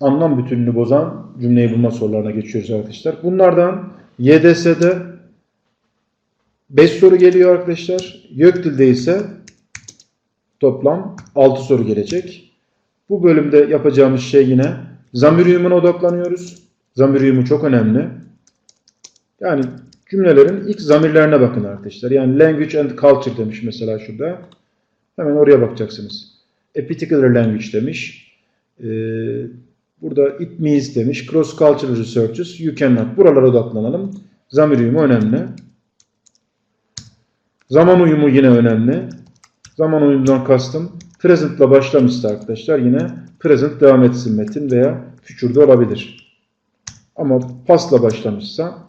anlam bütününü bozan cümleyi bulma sorularına geçiyoruz arkadaşlar. Bunlardan YDS'de 5 soru geliyor arkadaşlar. YÖKDİL'de ise toplam 6 soru gelecek. Bu bölümde yapacağımız şey yine zamir uyumuna odaklanıyoruz. Zamir uyumu çok önemli. Yani cümlelerin ilk zamirlerine bakın arkadaşlar. Yani language and culture demiş mesela şurada. Hemen oraya bakacaksınız. A particular language demiş. Ee, burada it means demiş. Cross cultural researches you cannot. Buralara odaklanalım. Zamir uyumu önemli. Zaman uyumu yine önemli. Zaman uyumundan kastım present'la başlamışsa arkadaşlar yine present devam etsin metin veya future'da olabilir. Ama past'la başlamışsa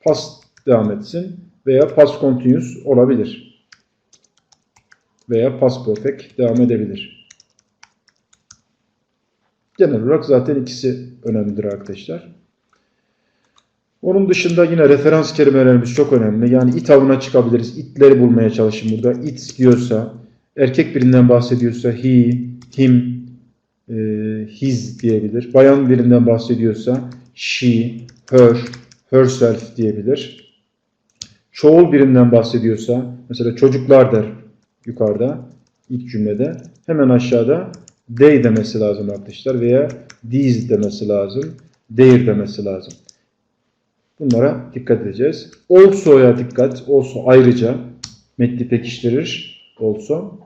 past devam etsin veya past continuous olabilir. Veya past perfect devam edebilir. Genel olarak zaten ikisi önemlidir arkadaşlar. Onun dışında yine referans kelimelerimiz çok önemli. Yani it avına çıkabiliriz. Itleri bulmaya çalışın burada. It diyorsa, erkek birinden bahsediyorsa he, him, e, his diyebilir. Bayan birinden bahsediyorsa she, her, herself diyebilir. Çoğul birinden bahsediyorsa mesela çocuklar der yukarıda ilk cümlede. Hemen aşağıda they demesi lazım arkadaşlar veya these demesi lazım. Their demesi lazım. Bunlara dikkat edeceğiz. Also'ya dikkat. Also ayrıca metni pekiştirir. Also.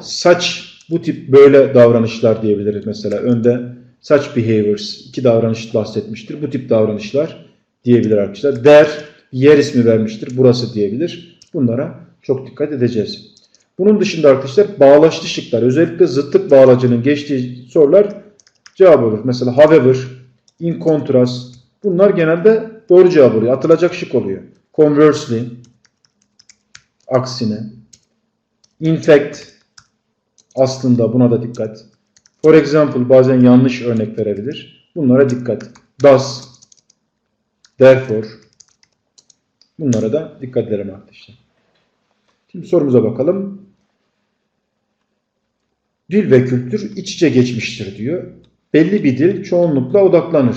Saç bu tip böyle davranışlar diyebiliriz mesela. Önde such behaviors iki davranış bahsetmiştir. Bu tip davranışlar diyebilir arkadaşlar. Der yer ismi vermiştir. Burası diyebilir. Bunlara çok dikkat edeceğiz. Bunun dışında arkadaşlar bağlaçlı şıklar özellikle zıtlık bağlacının geçtiği sorular cevap olur. Mesela however, in contrast bunlar genelde doğru cevap oluyor. Atılacak şık oluyor. Conversely aksine in fact aslında buna da dikkat. For example bazen yanlış örnek verebilir. Bunlara dikkat. Does therefore bunlara da dikkat edelim arkadaşlar. Şimdi sorumuza bakalım. Dil ve kültür iç içe geçmiştir diyor. Belli bir dil çoğunlukla odaklanır.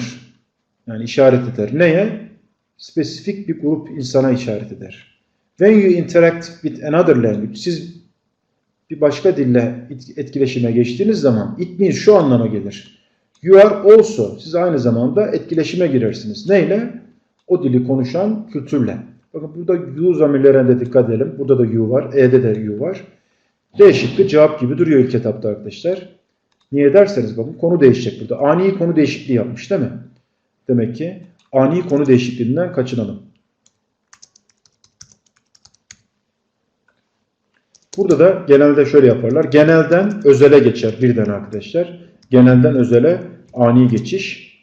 Yani işaret eder. Neye? Spesifik bir grup insana işaret eder. When you interact with another language, siz bir başka dille etkileşime geçtiğiniz zaman it means şu anlama gelir. You are also, siz aynı zamanda etkileşime girersiniz. Neyle? O dili konuşan kültürle. Bakın burada you zamirlerine de dikkat edelim. Burada da you var. E'de de you var. D şıkkı cevap gibi duruyor ilk etapta arkadaşlar. Niye derseniz bakın konu değişecek burada. Ani konu değişikliği yapmış değil mi? Demek ki ani konu değişikliğinden kaçınalım. Burada da genelde şöyle yaparlar. Genelden özele geçer birden arkadaşlar. Genelden özele ani geçiş.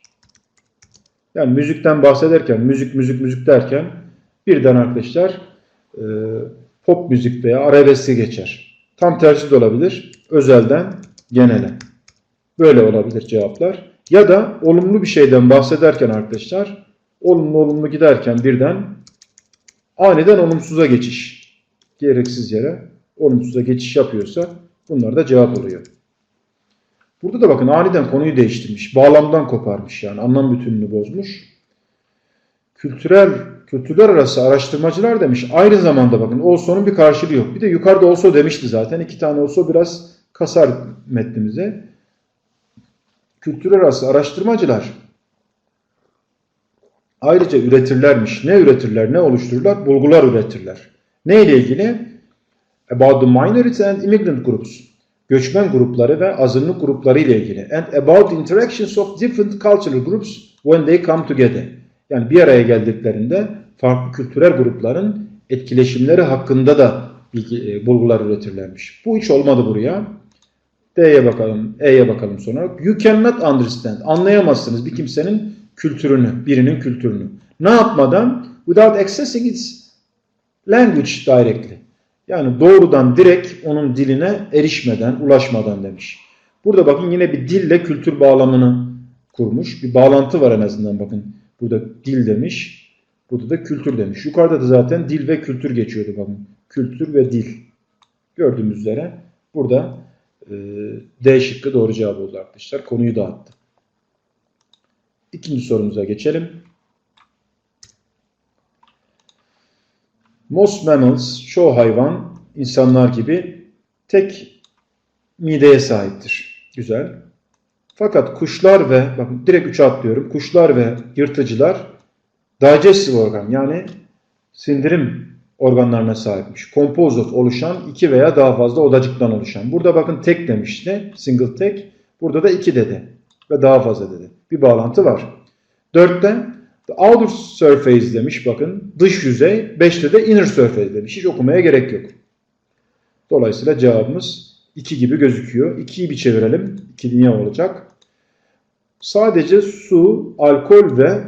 Yani müzikten bahsederken, müzik müzik müzik derken birden arkadaşlar e, pop müzik veya arabeske geçer. Tam tersi de olabilir. Özelden genele. Böyle olabilir cevaplar. Ya da olumlu bir şeyden bahsederken arkadaşlar olumlu olumlu giderken birden aniden olumsuza geçiş. Gereksiz yere olumsuza geçiş yapıyorsa bunlar da cevap oluyor. Burada da bakın aniden konuyu değiştirmiş. Bağlamdan koparmış yani anlam bütününü bozmuş. Kültürel, kültürler arası araştırmacılar demiş. Aynı zamanda bakın olso'nun bir karşılığı yok. Bir de yukarıda olso demişti zaten. İki tane olso biraz kasar metnimize. Kültürler arası araştırmacılar ayrıca üretirlermiş. Ne üretirler, ne oluştururlar? Bulgular üretirler. Ne ile ilgili? About the minorities and immigrant groups. Göçmen grupları ve azınlık grupları ile ilgili. And about the interactions of different cultural groups when they come together. Yani bir araya geldiklerinde farklı kültürel grupların etkileşimleri hakkında da bilgi, e, bulgular üretirlermiş. Bu hiç olmadı buraya. D'ye bakalım, E'ye bakalım sonra. You cannot understand. Anlayamazsınız bir kimsenin kültürünü, birinin kültürünü. Ne yapmadan? Without accessing its language directly. Yani doğrudan direkt onun diline erişmeden, ulaşmadan demiş. Burada bakın yine bir dille kültür bağlamını kurmuş. Bir bağlantı var en azından bakın. Burada dil demiş. Burada da kültür demiş. Yukarıda da zaten dil ve kültür geçiyordu bakın. Kültür ve dil. Gördüğümüz üzere burada Ee, D şıkkı doğru cevap oldu arkadaşlar. Konuyu dağıttı. İkinci sorumuza geçelim. Most mammals, çoğu hayvan insanlar gibi tek mideye sahiptir. Güzel. Fakat kuşlar ve, bakın direkt 3'e atlıyorum. Kuşlar ve yırtıcılar digestive organ yani sindirim organlarına sahipmiş. Composed of oluşan iki veya daha fazla odacıktan oluşan. Burada bakın tek demişti. Single tek. Burada da iki dedi. Ve daha fazla dedi. Bir bağlantı var. Dörtte the outer surface demiş bakın. Dış yüzey. Beşte de inner surface demiş. Hiç okumaya gerek yok. Dolayısıyla cevabımız 2 gibi gözüküyor. 2'yi bir çevirelim. 2 niye olacak? Sadece su, alkol ve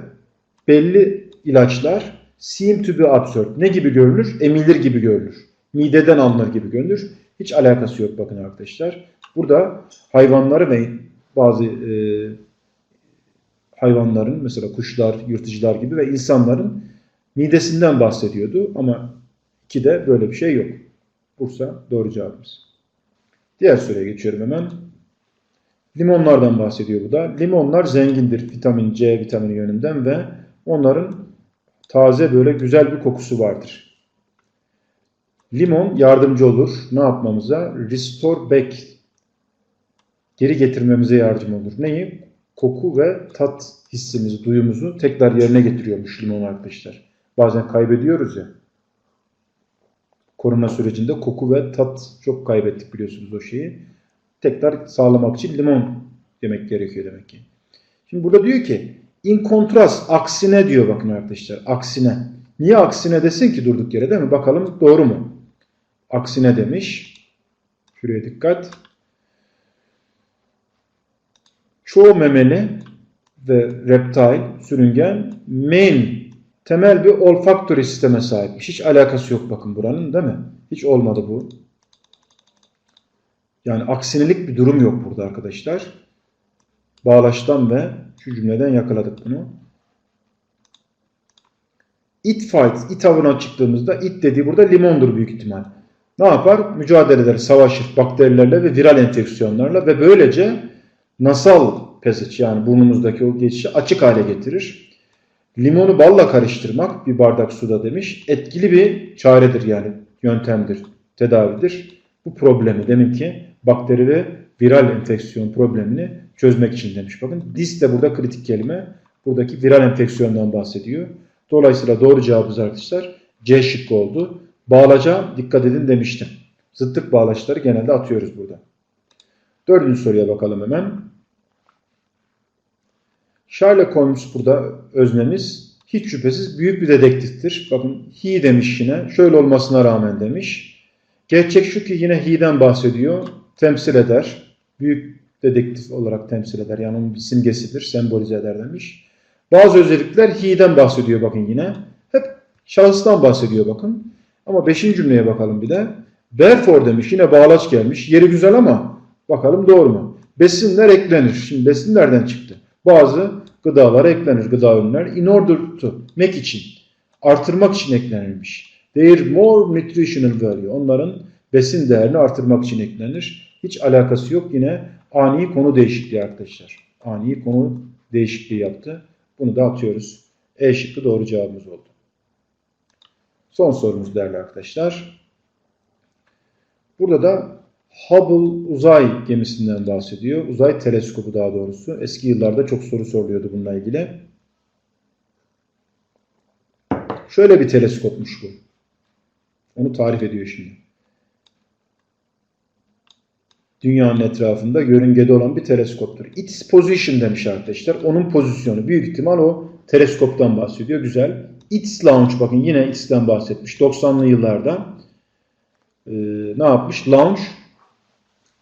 belli ilaçlar seem to be. Ne gibi görünür? Emilir gibi görünür. Mideden alınır gibi görünür. Hiç alakası yok bakın arkadaşlar. Burada hayvanları ve bazı e, hayvanların mesela kuşlar, yırtıcılar gibi ve insanların midesinden bahsediyordu. Ama iki de böyle bir şey yok. Bursa doğru cevabımız. Diğer soruya geçiyorum hemen. Limonlardan bahsediyor bu da. Limonlar zengindir vitamin C vitamini yönünden ve onların taze böyle güzel bir kokusu vardır. Limon yardımcı olur. Ne yapmamıza? Restore back. Geri getirmemize yardımcı olur. Neyi? Koku ve tat hissimizi, duyumuzu tekrar yerine getiriyormuş limon arkadaşlar. Bazen kaybediyoruz ya. Korona sürecinde koku ve tat çok kaybettik biliyorsunuz o şeyi. Tekrar sağlamak için limon demek gerekiyor demek ki. Şimdi burada diyor ki in kontrast aksine diyor bakın arkadaşlar aksine. Niye aksine desin ki durduk yere değil mi? Bakalım doğru mu? Aksine demiş. Şuraya dikkat. Çoğu memeli ve reptile, sürüngen main temel bir olfaktory sisteme sahipmiş. Hiç alakası yok bakın buranın değil mi? Hiç olmadı bu. Yani aksinelik bir durum yok burada arkadaşlar. Bağlaştan ve şu cümleden yakaladık bunu. It fights, it avına çıktığımızda it dediği burada limondur büyük ihtimal. Ne yapar? Mücadele eder, savaşır bakterilerle ve viral enfeksiyonlarla ve böylece nasal passage yani burnumuzdaki o geçişi açık hale getirir. Limonu balla karıştırmak bir bardak suda demiş. Etkili bir çaredir yani yöntemdir, tedavidir. Bu problemi deminki bakteri ve viral enfeksiyon problemini çözmek için demiş. Bakın dis de burada kritik kelime. Buradaki viral enfeksiyondan bahsediyor. Dolayısıyla doğru cevabımız arkadaşlar C şıkkı oldu. Bağlaca dikkat edin demiştim. Zıttık bağlaçları genelde atıyoruz burada. Dördüncü soruya bakalım hemen. Sherlock Holmes burada öznemiz hiç şüphesiz büyük bir dedektiftir. Bakın he demiş yine. Şöyle olmasına rağmen demiş. Gerçek şu ki yine he'den bahsediyor. Temsil eder. Büyük dedektif olarak temsil eder. Yani onun bir simgesidir. Sembolize eder demiş. Bazı özellikler he'den bahsediyor bakın yine. Hep şahıstan bahsediyor bakın. Ama beşinci cümleye bakalım bir de. Therefore demiş. Yine bağlaç gelmiş. Yeri güzel ama bakalım doğru mu? Besinler eklenir. Şimdi besin nereden çıktı? Bazı gıdalara eklenir gıda ürünler. In order to make için. Artırmak için eklenirmiş. Their more nutritional value. Onların besin değerini artırmak için eklenir. Hiç alakası yok. Yine ani konu değişikliği arkadaşlar. Ani konu değişikliği yaptı. Bunu da atıyoruz. E şıkkı doğru cevabımız oldu. Son sorumuz değerli arkadaşlar. Burada da Hubble uzay gemisinden bahsediyor. Uzay teleskobu daha doğrusu. Eski yıllarda çok soru soruluyordu bununla ilgili. Şöyle bir teleskopmuş bu. Onu tarif ediyor şimdi. Dünyanın etrafında yörüngede olan bir teleskoptur. Its position demiş arkadaşlar. Onun pozisyonu. Büyük ihtimal o teleskoptan bahsediyor. Güzel. Its launch bakın yine Its'ten bahsetmiş. 90'lı yıllarda e, ne yapmış? Launch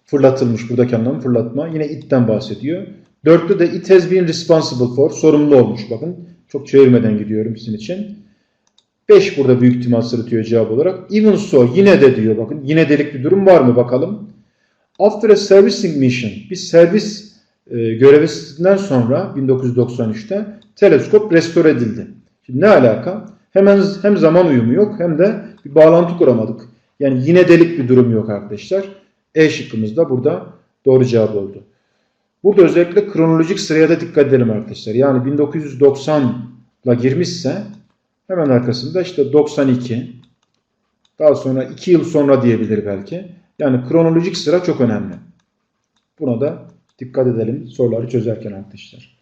fırlatılmış. Buradaki anlamı fırlatma. Yine it'ten bahsediyor. Dörtte de it has been responsible for. Sorumlu olmuş. Bakın çok çevirmeden gidiyorum sizin için. 5 burada büyük ihtimal sırıtıyor cevap olarak. Even so yine de diyor bakın. Yine delik bir durum var mı bakalım. After a servicing mission, bir servis e, görevinden sonra 1993'te teleskop restore edildi. Şimdi ne alaka? Hemen hem zaman uyumu yok hem de bir bağlantı kuramadık. Yani yine delik bir durum yok arkadaşlar. E şıkkımız da burada doğru cevap oldu. Burada özellikle kronolojik sıraya da dikkat edelim arkadaşlar. Yani 1990 ile girmişse hemen arkasında işte 92 daha sonra 2 yıl sonra diyebilir belki. Yani kronolojik sıra çok önemli. Buna da dikkat edelim soruları çözerken arkadaşlar.